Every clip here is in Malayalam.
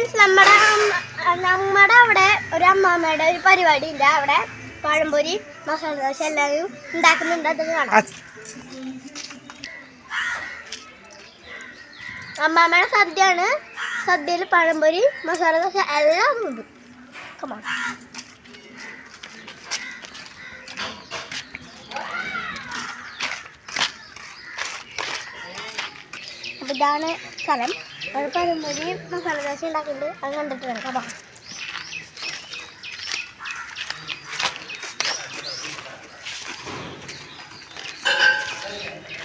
ഫ്രണ്ട്സ് നമ്മുടെ നമ്മുടെ അവിടെ ഒരു അമ്മാമ്മയുടെ ഒരു പരിപാടി ഉണ്ട് അവിടെ പഴംപൊരി മസാല ദോശ എല്ലാവരും ഉണ്ടാക്കുന്നുണ്ട്. അത് കാണാം. അമ്മാമ്മയുടെ സദ്യയാണ്. സദ്യയിൽ പഴംപൊരി മസാല ദോശ എല്ലാം ഉണ്ട്. കമാ ഇതാണ് സ്ഥലം. അവിടെ പഴംപൊരി മസാല ദോശ ഉണ്ടാക്കുന്നുണ്ട് അത് കണ്ടിട്ട് വരാം അപ്പം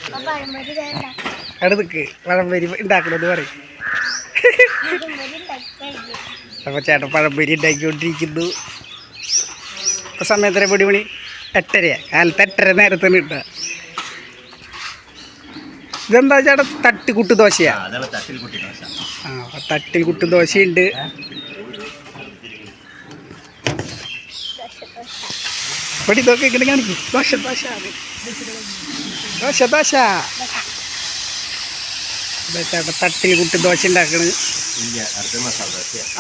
അപ്പൊ പഴംപൊരി ദേ ഉണ്ടാക്കാം അവിടെ നിൽക്ക് പഴംപൊരി ഉണ്ടാക്കണമെന്ന് പറയും. അപ്പോൾ ചേട്ടൻ പഴംപൊരി ഉണ്ടാക്കിക്കൊണ്ടിരിക്കുന്നു. ഇപ്പോൾ സമയത്തര പൊടി മണി എട്ടരയാ. കാലത്ത് എട്ടര നേരത്തിന് ഇട്ട ഇതെന്താ ചേട്ടാ തട്ടിക്കുട്ട് ദോശയാ. ആ തട്ടിൽ കുട്ടി ദോശയുണ്ട്. പടി ഇതൊക്കെ ഇങ്ങനെ കാണിക്കും. ദോശ ദോശ. ദോശ ദോശ. ചേട്ടാ തട്ടിൽ കുട്ടി ദോശ ഉണ്ടാക്കണ്.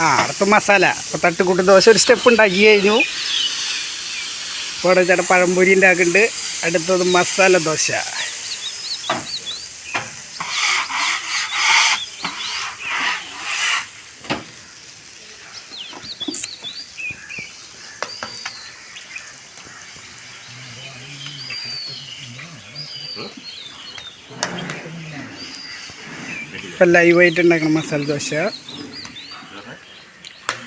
ആ അടുത്ത മസാല. അപ്പോൾ തട്ടുകൂട്ട് ദോശ ഒരു സ്റ്റെപ്പ് ഉണ്ടാക്കി കഴിഞ്ഞു. ഇവിടെ ചേട്ടാ പഴംപൊരി ഉണ്ടാക്കുന്നുണ്ട്. അടുത്തത് മസാല ദോശ. ഇപ്പം ലൈവായിട്ട് ഉണ്ടാക്കണം മസാല ദോശ.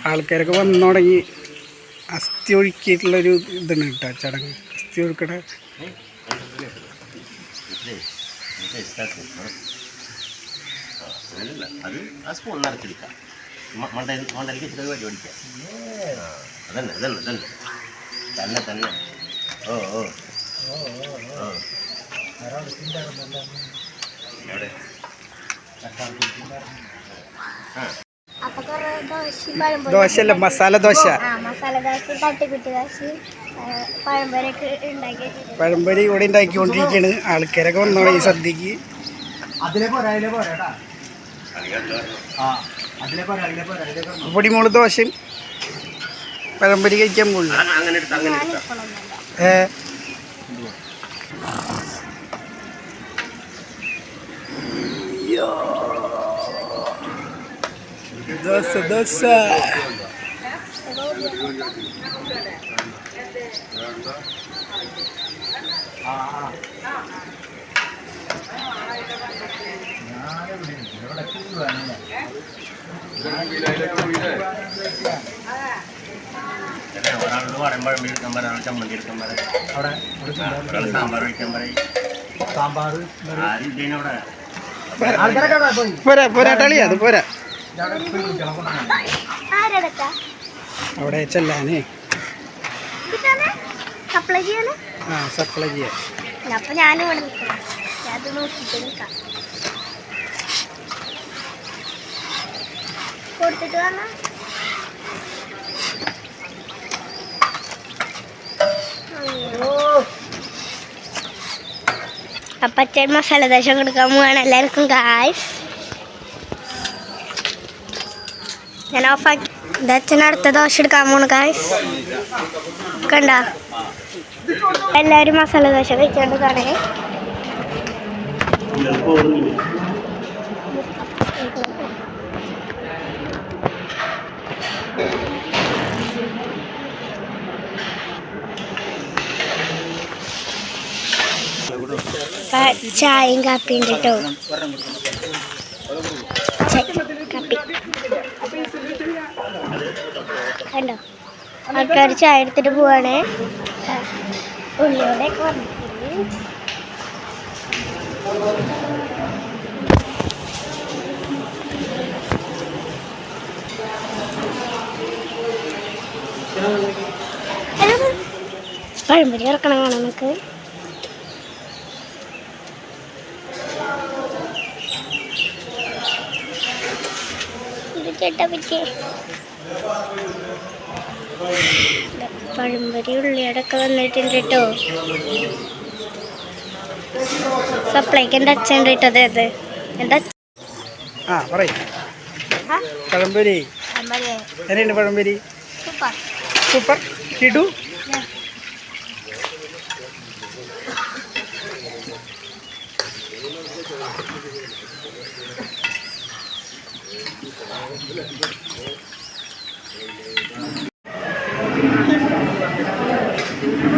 ആൾക്കാരൊക്കെ വന്നു തുടങ്ങി. അസ്ഥി ഒഴുക്കിയിട്ടുള്ളൊരു ഇതാണ് കേട്ടോ ചടങ്ങ്. അസ്ഥി അങ്ങനെയല്ല അത് ആ സ്പൂൺ നടത്തിയെടുക്കാം മണ്ടയിൽ മണ്ടയിലേക്ക് ഇച്ചിരി വഴി ഓടിക്കാം അതന്നെ അതന്നെ അതന്നെ. തന്നെ തന്നെ. ഓ ഓ. ഓ എവിടെ ആ അപ്പൊ ദോശയും പഴംപൊരി ദോശയല്ല മസാല ദോശ. പഴംപൊരി ഇവിടെ ഉണ്ടാക്കിക്കൊണ്ടിരിക്കുകയാണ് ആൾക്കാരൊക്കെ വന്നു ഈ സദ്യക്ക്. പൊടിമോൾ ദോശയും പഴംപൊരി കഴിക്കാൻ പോകുന്നു അങ്ങനെ ഏ ദോശ ദോശ ഒരാളോട് വടമ്പഴം എടുക്കാൻ പറയാം ഒരാൾ ചമ്മന്തി എടുക്കാൻ പറയാം. ഒരാൾ സാമ്പാർ വയ്ക്കാൻ പറയും. ആരും ഇല്ലേനവിടെ പോരാ പോരാ കളിയാ അത് പോരാ. അവിടെ ചെല്ലാനേ. സപ്ലൈ ചെയ്യാന്? ആ സപ്ലൈ ചെയ്യാൻ. അപ്പൊ ഞാനും ഇവിടെ അത് നോക്കിയിട്ട് നിൽക്കാം. കൊടുത്തിട്ട് വന്നാ? അപ്പൊ മസാല ദോശ കൊടുക്കാൻ പോവാണ്. എല്ലാവർക്കും കായ് ഞാൻ ഓഫാക്കി ഇത് അച്ഛൻ അടുത്ത ദോശ എടുക്കാൻ പോണു ഗായ്സ് കണ്ട? എല്ലാവരും മസാല ദോശ കഴിച്ചോണ്ട് കാണേ ചായയും കാപ്പിയും കേട്ടോ കാപ്പി. കണ്ടോ? ആൾക്കാർ ചായ എടുത്തിട്ട് പോവാണേ. ഉള്ളിയോടെ പഴംപൊരി ഇറക്കണം കാണാം നമുക്ക്. ചേട്ടാ പറ്റിയേ പഴംപൊരി ഉള്ളിയടൊക്കെ വന്നിട്ടുണ്ട് കേട്ടോ സപ്ലൈക്ക് എന്റെ അച്ഛൻ ഉണ്ട് കേട്ടോ അതെ അതെ എന്റെ അച്ഛൻ ആ പറയും? പഴംപൊരി. എങ്ങനെയുണ്ട് പഴംപൊരി? സൂപ്പർ. സൂപ്പർ കിടു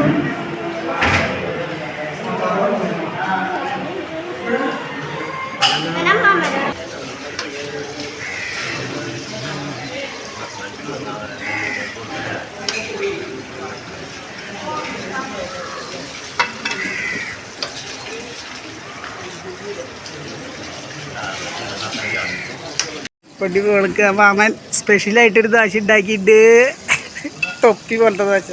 പൊടി കൊടുക്കുക മാമൻ സ്പെഷ്യലായിട്ടൊരു ദാശ ഉണ്ടാക്കിയിട്ട് തൊപ്പി പോലത്തെ ദാശ.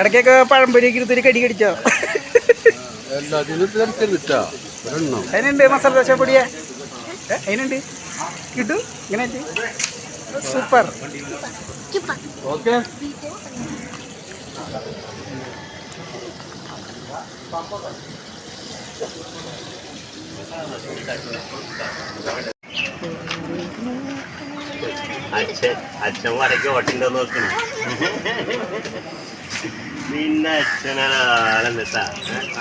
ഇടയ്ക്കൊക്കെ പഴംപൊരിയൊക്കെ എടുത്തൊരു കടി കടിച്ചോ? അതിനുണ്ട് മസാല ദോശ പൊടിയാ? അതിനുണ്ട് കിട്ടു? ഇങ്ങനെ സൂപ്പർ. ഓക്കെ. അച്ഛൻ അച്ഛൻ വരയ്ക്ക് ഓട്ടിന്റെ നോക്കണം. പിന്നെ അച്ഛനാലെന്നിട്ടാ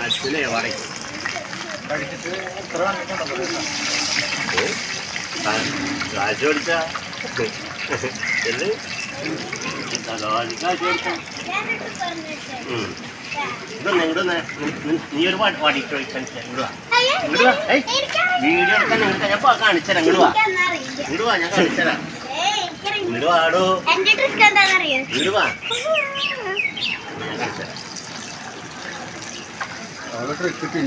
അച്ഛനെ വടക്ക്. കാശ് പഠിച്ചാ കാശ് പഠിച്ചാ. ഇതൊന്ന് നീ ഒരു പാട്ട് പാടിയിട്ട് ചോദിക്കാൻ ഇങ്ങോട്ട് വാ. ഇങ്ങോട്ട് വാ. ഏയ് വീഡിയോ എടുക്കാൻ നിങ്ങൾക്ക് ഞാൻ പോ- കാണിച്ചുതരാം ഇങ്ങോട്ട് വാ. ഇങ്ങോട്ട് വാ ഞാൻ കാണിച്ചുതരാം ഇങ്ങോട്ട് വാടോ. എന്റെ ട്രിക്ക് എന്താണെന്നറിയോ ഇങ്ങോട്ട് വാ. അവളെ ട്രിക്ക് ട്രിക്ക്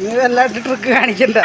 നീ വല്ലാണ്ട് ട്രിക്ക് കാണിക്കണ്ട.